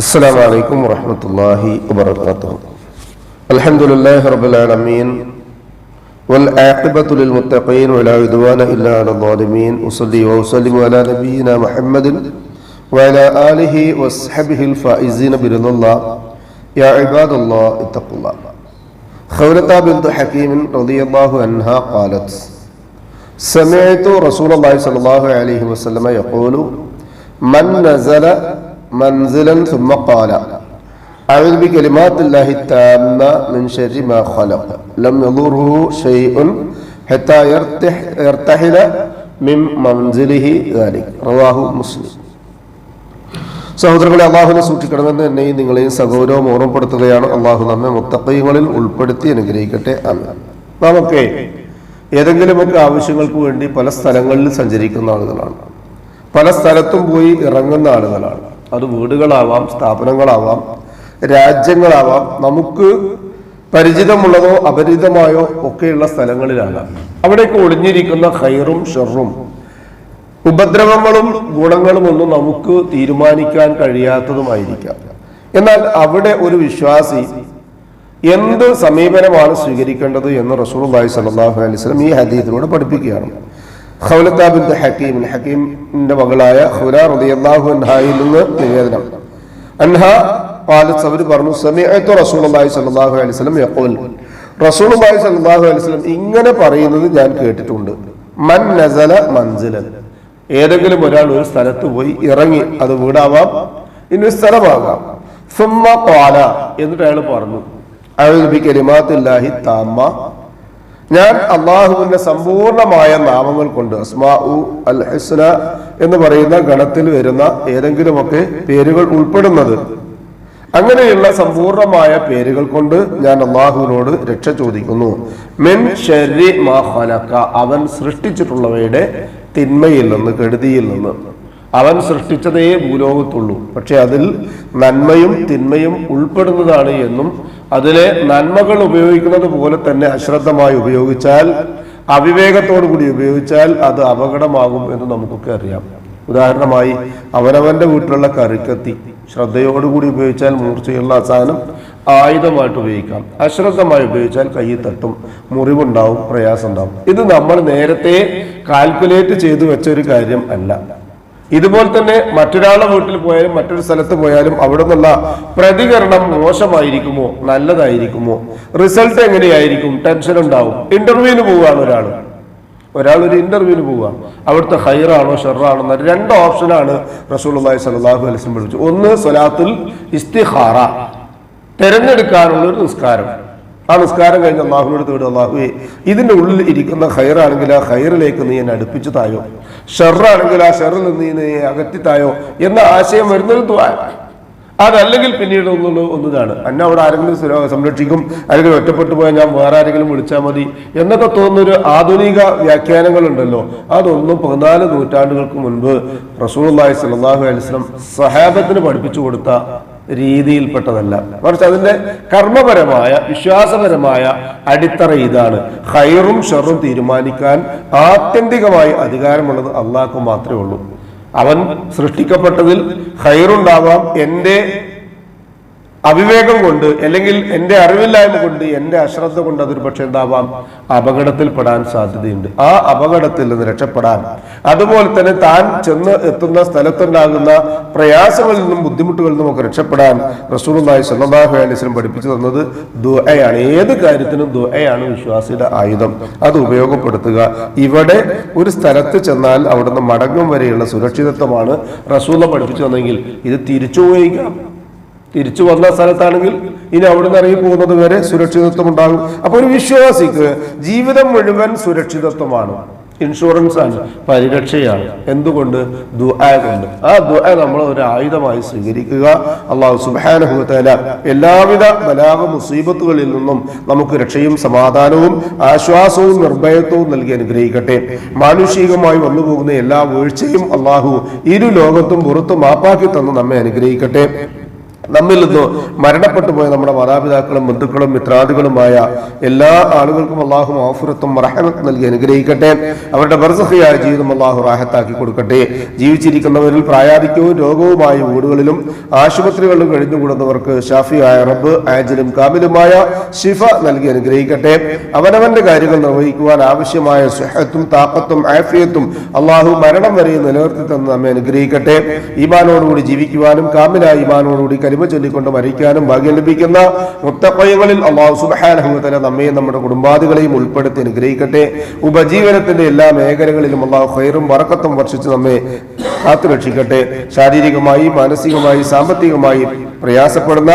السلام عليكم ورحمة الله وبركاته الحمد لله رب العالمين والعاقبة للمتقين ولا عدوان إلا على الظالمين أصلي وأسلم على نبينا محمد وعلى آله وصحبه الفائزين برضا الله يا عباد الله اتقوا الله خولة بنت حكيم رضي الله عنها قالت سمعت رسول الله صلى الله عليه وسلم يقول من نزل منزلا ثم قال أعوذ بكلمات الله التامة من شر ما خلق لم يضره شيء حتى يرتح يرتحل من منزله ذلك رواه مسلم സഹോദരങ്ങളെ അള്ളാഹുവിനെ സൂക്ഷിക്കണമെന്ന് എന്നെയും നിങ്ങളെയും സഗൗരവം ഓർമ്മപ്പെടുത്തുകയാണ് അള്ളാഹു നമ്മെ മുത്തക്കൈകളിൽ ഉൾപ്പെടുത്തി അനുഗ്രഹിക്കട്ടെ അന്ന് നമുക്ക് ഏതെങ്കിലുമൊക്കെ ആവശ്യങ്ങൾക്ക് വേണ്ടി പല സ്ഥലങ്ങളിൽ സഞ്ചരിക്കുന്ന ആളുകളാണ് പല സ്ഥലത്തും പോയി ഇറങ്ങുന്ന ആളുകളാണ് അത് വീടുകളാവാം സ്ഥാപനങ്ങളാവാം രാജ്യങ്ങളാവാം നമുക്ക് പരിചിതമുള്ളതോ അപരിചിതമായോ ഒക്കെയുള്ള സ്ഥലങ്ങളിലാണ്. അവിടേക്ക് ഒളിഞ്ഞിരിക്കുന്ന ഹൈറും ഷെറും ഉപദ്രവങ്ങളും ഗുണങ്ങളും ഒന്നും നമുക്ക് തീരുമാനിക്കാൻ കഴിയാത്തതുമായിരിക്കാം. എന്നാൽ അവിടെ ഒരു വിശ്വാസി എന്ത് സമീപനമാണ് സ്വീകരിക്കേണ്ടത് എന്ന് റസൂൾ റസൂൽ സല്ലാഹു അലൈഹി സ്വലം ഈ ഹദീത്തിലൂടെ പഠിപ്പിക്കുകയാണ്. ഖൗലത്താബിൻ ഹക്കീം. ഹക്കീമിന്റെ മകളായ ഖുല റളിയല്ലാഹു അൻഹായിൽ നിന്ന് നിവേദനം. അൻഹ പാലസ് അവർ പറഞ്ഞു സമയത്ത് റസൂലുള്ളാഹി സല്ലാഹു അലൈഹി വസല്ലം യക്കോൽ റസൂലുള്ളാഹി സല്ലാഹു അലൈഹി വസല്ലം ഇങ്ങനെ പറയുന്നത് ഞാൻ കേട്ടിട്ടുണ്ട്. മൻ നസല മൻസിലൻ. ഏതെങ്കിലും ഒരാൾ ഒരു സ്ഥലത്ത് പോയി ഇറങ്ങി അത് വീടാവാം ഇനി സ്ഥലമാകാം. സുമ്മ പാല എന്നിട്ട് അയാൾ പറഞ്ഞു അയാൾ ബികലിമാത്തില്ലാഹി താമ്മ. ഞാൻ അള്ളാഹുവിന്റെ സമ്പൂർണമായ നാമങ്ങൾ കൊണ്ട് അസ്മാ ഉ അൽ ഹസ്ന എന്ന് പറയുന്ന ഗണത്തിൽ വരുന്ന ഏതെങ്കിലുമൊക്കെ പേരുകൾ ഉൾപ്പെടുന്നത്. അങ്ങനെയുള്ള സമ്പൂർണമായ പേരുകൾ കൊണ്ട് ഞാൻ അള്ളാഹുവിനോട് രക്ഷ ചോദിക്കുന്നു. മെൻ ഷെരി മാ അവൻ സൃഷ്ടിച്ചിട്ടുള്ളവയുടെ തിന്മയിൽ നിന്ന് കെടുതിയിൽ നിന്ന്. അവൻ സൃഷ്ടിച്ചതേ ഭൂലോകത്തുള്ളൂ. പക്ഷെ അതിൽ നന്മയും തിന്മയും ഉൾപ്പെടുന്നതാണ് എന്നും അതിലെ നന്മകൾ ഉപയോഗിക്കുന്നത് പോലെ തന്നെ അശ്രദ്ധമായി ഉപയോഗിച്ചാൽ അവിവേകത്തോടു കൂടി ഉപയോഗിച്ചാൽ അത് അപകടമാകും എന്ന് നമുക്കൊക്കെ അറിയാം. ഉദാഹരണമായി അവനവന്റെ വീട്ടിലുള്ള കറിക്കത്തി ശ്രദ്ധയോടുകൂടി ഉപയോഗിച്ചാൽ മൂർച്ചയുള്ള സാധനം ആയുധമായിട്ട് ഉപയോഗിക്കാം. അശ്രദ്ധമായി ഉപയോഗിച്ചാൽ കയ്യിൽ തട്ടും മുറിവുണ്ടാവും പ്രയാസം ഉണ്ടാവും ഇത് നമ്മൾ നേരത്തെ കാൽക്കുലേറ്റ് ചെയ്തു വെച്ച ഒരു കാര്യം അല്ല. ഇതുപോലെ തന്നെ മറ്റൊരാളുടെ വീട്ടിൽ പോയാലും മറ്റൊരു സ്ഥലത്ത് പോയാലും അവിടെ നിന്നുള്ള പ്രതികരണം മോശമായിരിക്കുമോ? നല്ലതായിരിക്കുമോ? റിസൾട്ട് എങ്ങനെയായിരിക്കും? ടെൻഷൻ ഉണ്ടാവും. ഇന്റർവ്യൂവിന് പോവുകയാണ് ഒരാൾ. ഒരാൾ ഒരു ഇന്റർവ്യൂവിന് പോവുക. അവിടുത്തെ ഹൈറാണോ ഷെറാണോ രണ്ട് ഓപ്ഷനാണ് അള്ളാഹി സലാഹു അലിസ്ലം വിളിച്ചു ഒന്ന് സ്വലാത്തുൽ ഇസ്തിഹാറ തിരഞ്ഞെടുക്കാനുള്ള ഒരു നിസ്കാരം. ആ നിസ്കാരം കഴിഞ്ഞ് അള്ളാഹുവിനോട് തേടും അള്ളാഹുവെ ഇതിന്റെ ഉള്ളിൽ ഇരിക്കുന്ന ഹൈറാണെങ്കിൽ ആ ഹൈറിലേക്ക് നീ എന്നെ അടുപ്പിച്ചു തായോ? ഷെറാണെങ്കിൽ ആ ഷെറിൽ നിന്ന് നീ അകറ്റി തായോ? എന്ന ആശയം വരുന്നൊരു ദ്വാ അതല്ലെങ്കിൽ പിന്നീട് ഒന്നുള്ള ഒന്നതാണ്. എന്നെ അവിടെ ആരെങ്കിലും സംരക്ഷിക്കും അല്ലെങ്കിൽ ഒറ്റപ്പെട്ടു പോയാൽ ഞാൻ വേറെ ആരെങ്കിലും വിളിച്ചാൽ മതി എന്നൊക്കെ തോന്നുന്നൊരു ആധുനിക വ്യാഖ്യാനങ്ങളുണ്ടല്ലോ. അതൊന്നും പതിനാല് നൂറ്റാണ്ടുകൾക്ക് മുൻപ് റസൂൽ അള്ളാഹി സ്വല്ലല്ലാഹു അലൈഹി വസല്ലം സഹാബത്തിന് പഠിപ്പിച്ചു കൊടുത്ത രീതിയിൽപ്പെട്ടതല്ല. മറിച്ച് അതിന്റെ കർമ്മപരമായ വിശ്വാസപരമായ അടിത്തറ ഇതാണ്. ഹൈറും ഷെറും തീരുമാനിക്കാൻ ആത്യന്തികമായി അധികാരമുള്ളത് അള്ളാഹ്ക്ക് മാത്രമേ ഉള്ളൂ. അവൻ സൃഷ്ടിക്കപ്പെട്ടതിൽ ഹൈറുണ്ടാവാം എന്റെ അവിവേകം കൊണ്ട് അല്ലെങ്കിൽ എന്റെ അറിവില്ലായ്മ കൊണ്ട് എന്റെ അശ്രദ്ധ കൊണ്ട് അതൊരു പക്ഷെ എന്താവാം? അപകടത്തിൽപ്പെടാൻ സാധ്യതയുണ്ട്. ആ അപകടത്തിൽ നിന്ന് രക്ഷപ്പെടാൻ. അതുപോലെ തന്നെ താൻ ചെന്ന് എത്തുന്ന സ്ഥലത്തുണ്ടാകുന്ന പ്രയാസങ്ങളിൽ നിന്നും ബുദ്ധിമുട്ടുകളിൽ നിന്നും ഒക്കെ രക്ഷപ്പെടാൻ റസൂലുള്ളാഹി സ്വല്ലല്ലാഹു അലൈഹി വസല്ലം പഠിപ്പിച്ചു തന്നത് ദുആയാണ്. ഏത് കാര്യത്തിനും ദുആയാണ് വിശ്വാസിയുടെ ആയുധം. അത് ഉപയോഗപ്പെടുത്തുക. ഇവിടെ ഒരു സ്ഥലത്ത് ചെന്നാൽ അവിടുന്ന് മടങ്ങും വരെയുള്ള സുരക്ഷിതത്വമാണ് റസൂല പഠിപ്പിച്ചു തന്നെങ്കിൽ ഇത് തിരിച്ചു ഉപയോഗിക്കാം തിരിച്ചു വന്ന സ്ഥലത്താണെങ്കിൽ ഇനി അവിടെ നിന്ന് ഇറങ്ങി പോകുന്നത് വരെ സുരക്ഷിതത്വം ഉണ്ടാകും. അപ്പൊ ഒരു വിശ്വാസിക്ക് ജീവിതം മുഴുവൻ സുരക്ഷിതത്വമാണ്. ഇൻഷുറൻസ് ആണ് പരിരക്ഷയാണ്. എന്തുകൊണ്ട്? ദുആ കൊണ്ട്. ആ ദുആ നമ്മൾ ഒരു ആയുധമായി സ്വീകരിക്കുക. അള്ളാഹു തആല എല്ലാവിധ ബലാഹ മുസീബത്തുകളിൽ നിന്നും നമുക്ക് രക്ഷയും സമാധാനവും ആശ്വാസവും നിർഭയത്വവും നൽകി അനുഗ്രഹിക്കട്ടെ. മാനുഷികമായി വന്നുപോകുന്ന എല്ലാ വീഴ്ചയും അള്ളാഹു ഇരു ലോകത്തും പുറത്തും മാപ്പാക്കി തന്ന് നമ്മെ അനുഗ്രഹിക്കട്ടെ. നമ്മിൽ നിന്ന് മരണപ്പെട്ടു പോയ നമ്മുടെ മാതാപിതാക്കളും ബന്ധുക്കളും മിത്രാദികളുമായ എല്ലാ ആളുകൾക്കും അള്ളാഹു ആഫുറത്തും റഹമത്ത് നൽകി അനുഗ്രഹിക്കട്ടെ. അവരുടെ ബർസഹയായ ജീവിതം അള്ളാഹു റാഹത്താക്കി കൊടുക്കട്ടെ. ജീവിച്ചിരിക്കുന്നവരിൽ പ്രായാധിക്യവും രോഗവുമായ വീടുകളിലും ആശുപത്രികളിലും കഴിഞ്ഞുകൂടുന്നവർക്ക് ഷാഫിയായ റബ്ബ് ആജിലും കാമിലുമായ ശിഫ നൽകി അനുഗ്രഹിക്കട്ടെ. അവനവന്റെ കാര്യങ്ങൾ നിർവഹിക്കുവാൻ ആവശ്യമായ സുഹത്തും താക്കത്തും ആഫിയത്തും അള്ളാഹു മരണം വരെ നിലനിർത്തി തന്ന് നമ്മെ അനുഗ്രഹിക്കട്ടെ. ഈമാനോടുകൂടി ജീവിക്കുവാനും കാമിലായ ഈമാനോടുകൂടി കരിമ ചൊല്ലിക്കൊണ്ട് മരിക്കാനും ഭാഗ്യം ലഭിക്കുന്ന മുത്തപ്പയങ്ങളിൽ അള്ളാഹു സുബഹാനഹുത്തല നമ്മയും നമ്മുടെ കുടുംബാദികളെയും ഉൾപ്പെടുത്തി അനുഗ്രഹിക്കട്ടെ. ഉപജീവനത്തിന്റെ എല്ലാ മേഖലകളിലും അള്ളാഹു ഹൈറും വറക്കത്തും വർഷിച്ച് നമ്മെ കാത്തുരക്ഷിക്കട്ടെ. ശാരീരികമായി മാനസികമായി സാമ്പത്തികമായി പ്രയാസപ്പെടുന്ന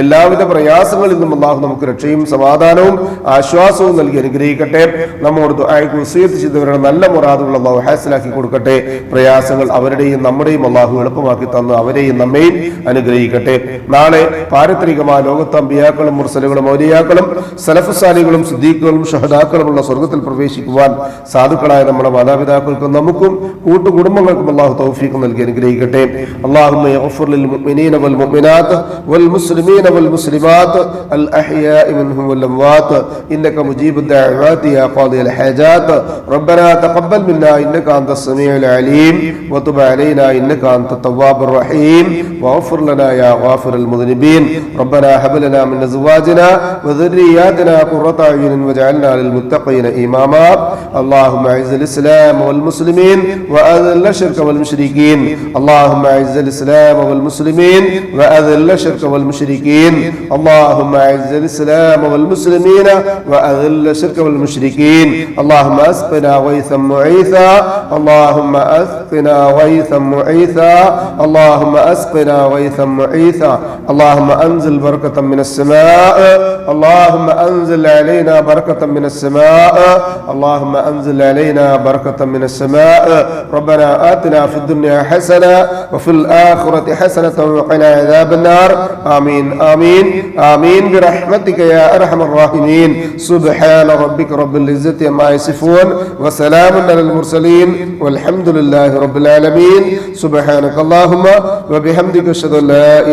എല്ലാവിധ പ്രയാസങ്ങളിൽ നിന്നും അള്ളാഹു നമുക്ക് രക്ഷയും സമാധാനവും ആശ്വാസവും നൽകി അനുഗ്രഹിക്കട്ടെ. നമ്മോട് വസീയത്ത് ചെയ്തവരുടെ നല്ല മുറാദുകൾ അള്ളാഹു ഹാസിലാക്കി കൊടുക്കട്ടെ. പ്രയാസങ്ങൾ അവരുടെയും നമ്മുടെയും അള്ളാഹു എളുപ്പമാക്കി തന്ന് അവരെയും നമ്മയും അനുഗ്രഹിക്കട്ടെ. നാളെ പാരത്രികമായ ലോകത്ത് അമ്പിയാക്കളും മുർസലുകളും മൗലിയാക്കളും സലഫുസാലികളും സിദ്ദീഖുകളും ഷഹദാക്കളുമുള്ള സ്വർഗത്തിൽ പ്രവേശിക്കുവാൻ സാധുക്കളായ നമ്മുടെ മാതാപിതാക്കൾക്കും നമുക്കും കൂട്ടുകുടുംബങ്ങൾക്കും അള്ളാഹു തൗഫീഖ് നൽകി അനുഗ്രഹിക്കട്ടെ അള്ളാഹുമ്മ യഗ്ഫിർ ലിൽ മുഅ്മിനീന വൽ മുഅ്മിനാത്ത് والمسلمين والمسلمات الأحياء منهم والأموات إنك مجيب الدعوات يا قاضي الحاجات ربنا تقبل منا إنك أنت السميع العليم وتب علينا إنك أنت التواب الرحيم واغفر لنا يا غافر المذنبين. ربنا هب لنا من أزواجنا وذرياتنا قرة أعين واجعلنا للمتقين إماما. اللهم أعز الإسلام والمسلمين وأذل الشرك والمشركين. اللهم أعز الإسلام والمسلمين وأذل الشرك والمشركين. اللهم أعز الإسلام والمسلمين وأذل الشرك والمشركين. اللهم أسقنا غيثا معيثا. اللهم أسقنا غيثا معيثا. اللهم أسقنا غيثا معيثا. اللهم أنزل بركة من السماء. اللهم أنزل علينا بركة من السماء. اللهم أنزل علينا بركة من السماء. ربنا آتنا في الدنيا حسنة وفي الآخرة حسنة وقنا عذاب النار. آمين آمين آمين. برحمتك يا أرحم الراحمين. سبحان ربك رب العزة عما يصفون وسلام على المرسلين والحمد لله رب العالمين. سبحانك اللهم وبحمدك أشهد أن لا